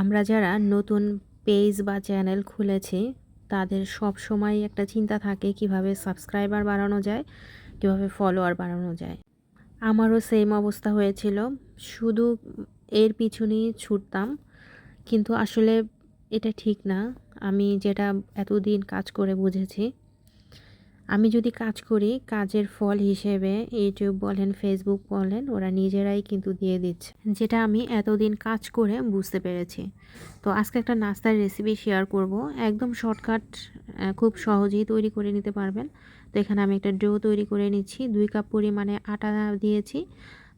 আমরা যারা নতুন পেজ বা চ্যানেল খুলেছি, তাদের সব সময় একটা চিন্তা থাকে কীভাবে সাবস্ক্রাইবার বাড়ানো যায়, কীভাবে ফলোয়ার বাড়ানো যায়। আমারও সেম অবস্থা হয়েছিল। শুধু এর পিছনেই ছুটতাম, কিন্তু আসলে এটা ঠিক না। আমি যেটা এতদিন কাজ করে বুঝেছি আমি যদি কাজ করি, কাজের ফল হিসেবে ইউটিউব বলেন ফেসবুক বলেন, ওরা নিজেরাই কিন্তু দিয়ে দিচ্ছে। যেটা আমি এতদিন কাজ করে বুঝতে পেরেছি। তো আজকে একটা নাস্তার রেসিপি শেয়ার করব। একদম শর্টকাট খুব সহজেই তৈরি করে নিতে পারবেন। তো এখানে আমি একটা ডো তৈরি করে নিচ্ছি। দুই কাপ পরিমাণে আটা দিয়েছি।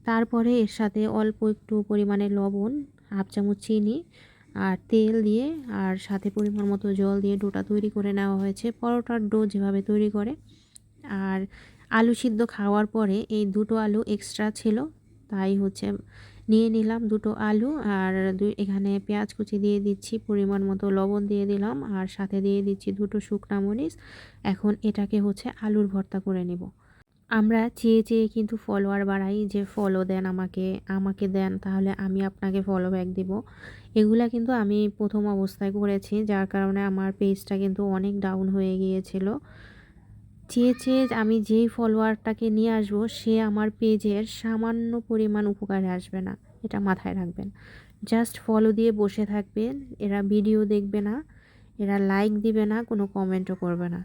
তারপরে এর সাথে অল্প একটু পরিমাণে লবণ, হাফ চামচ চিনি আর তেল দিয়ে আর সাথে পরিমাণ মতো জল দিয়ে ডোটা তৈরি করে নেওয়া হয়েছে। পরোটার ডো যেভাবে তৈরি করে। আর আলু সিদ্ধ খাওয়ার পরে এই দুটো আলু এক্সট্রা ছিল। তাই হচ্ছে নিয়ে নিলাম দুটো আলু আর দুই এখানে পেঁয়াজ কুচি দিয়ে দিচ্ছি, পরিমাণ মতো লবণ দিয়ে দিলাম আর সাথে দিয়ে দিচ্ছি দুটো শুকনা মরিচ। এখন এটাকে হচ্ছে আলুর ভর্তা করে নেব। আমরা চেয়ে চেয়ে কিন্তু ফলোয়ার বাড়াই যে ফলো দেন আমাকে আমাকে দেন, তাহলে আমি আপনাকে ফলো ব্যাক দেবো। এগুলা কিন্তু আমি প্রথম অবস্থায় করেছি, যার কারণে আমার পেজটা কিন্তু অনেক ডাউন হয়ে গিয়েছিল। চেয়ে চেয়ে আমি যেই ফলোয়ারটাকে নিয়ে আসব, সে আমার পেজের সামান্য পরিমাণ উপকারে আসবে না, এটা মাথায় রাখবেন। জাস্ট ফলো দিয়ে বসে থাকবেন, এরা ভিডিও দেখবে না, এরা লাইক দিবে না, কোনো কমেন্টও করবে না।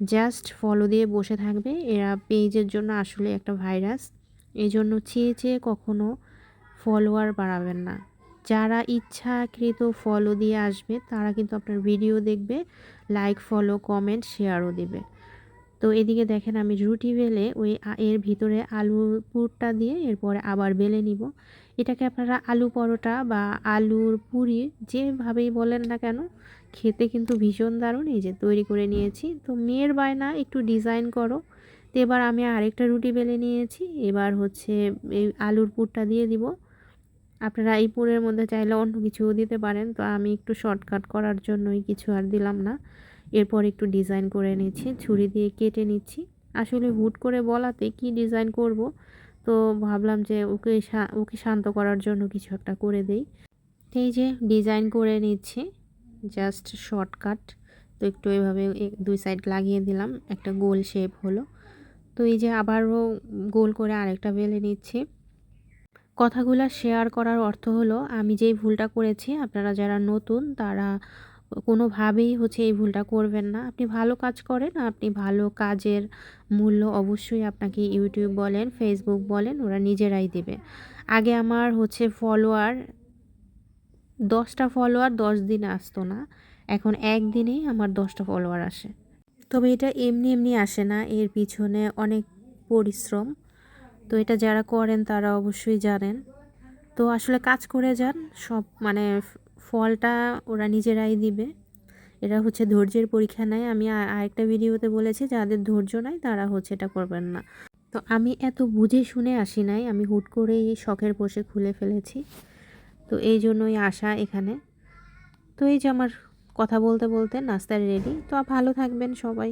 জাস্ট ফলো দিয়ে বসে থাকবে। এরা পেজের জন্য আসলে একটা ভাইরাস এই জন্য চেয়ে চেয়ে কখনো ফলোয়ার বাড়াবেন না। যারা ইচ্ছাকৃত ফলো দিয়ে আসবে, তারা কিন্তু আপনার ভিডিও দেখবে লাইক ফলো কমেন্ট শেয়ারও দেবে। তো এদিকে দেখেন আমি রুটি বেলে ওই এর ভিতরে আলু পুরটা দিয়ে এরপরে আবার বেলে নিব। এটাকে আপনারা আলু পরোটা বা আলুর পুরি যেভাবেই বলেন না কেন, খেতে কিন্তু ভীষণ দারুণ। এই যে তৈরি করে নিয়েছি। তো মেয়ের বায়না একটু ডিজাইন করো। তো এবার আমি আরেকটা রুটি বেলে নিয়েছি। এবার হচ্ছে এই আলুর পুরটা দিয়ে দিব। আপনারা এই পুরের মধ্যে চাইলে অন্য কিছুও দিতে পারেন। তো আমি একটু শর্টকাট করার জন্যই কিছু আর দিলাম না। এরপর একটু ডিজাইন করে নিচ্ছি। ছুরি দিয়ে কেটে নিচ্ছি। আসলে হুট করে বলাতে কি ডিজাইন করব তো ভাবলাম যে ওকে ওকে শান্ত করার জন্য কিছু একটা করে দেই। এই যে ডিজাইন করে নিচ্ছি, জাস্ট শর্টকাট। তো একটু এভাবে দুই সাইড লাগিয়ে দিলাম, একটা গোল শেপ হলো। তো এই যে আবারও গোল করে আরেকটা বেলে নিচ্ছি। কথাগুলো শেয়ার করার অর্থ হলো, আমি যেই ভুলটা করেছি, আপনারা যারা নতুন, তারা কোনোভাবেই হচ্ছে এই ভুলটা করবেন না। আপনি ভালো কাজ করেন, আপনি ভালো কাজের মূল্য অবশ্যই আপনাকে ইউটিউব বলেন ফেসবুক বলেন, ওরা নিজেরাই দেবে। আগে আমার হচ্ছে ফলোয়ার দশটা ফলোয়ার দশ দিন আসতো না, এখন একদিনেই আমার দশটা ফলোয়ার আসে। তবে এটা এমনি এমনি আসে না, এর পিছনে অনেক পরিশ্রম। তো এটা যারা করেন তারা অবশ্যই জানেন। তো আসলে কাজ করে যান, সব মানে ফলটা ওরা নিজেরাই দিবে। এরা হচ্ছে ধৈর্যের পরীক্ষা নেয়। আমি আরেকটা ভিডিওতে বলেছি, যাদের ধৈর্য নাই তারা হচ্ছে এটা করবেন না। তো আমি এত বুঝে শুনে আসি নাই, আমি হুট করেই শখের বসে খুলে ফেলেছি। তো এই জন্যই আসা এখানে। তো এই যে আমার কথা বলতে বলতে নাস্তা রেডি তো ভালো থাকবেন সবাই।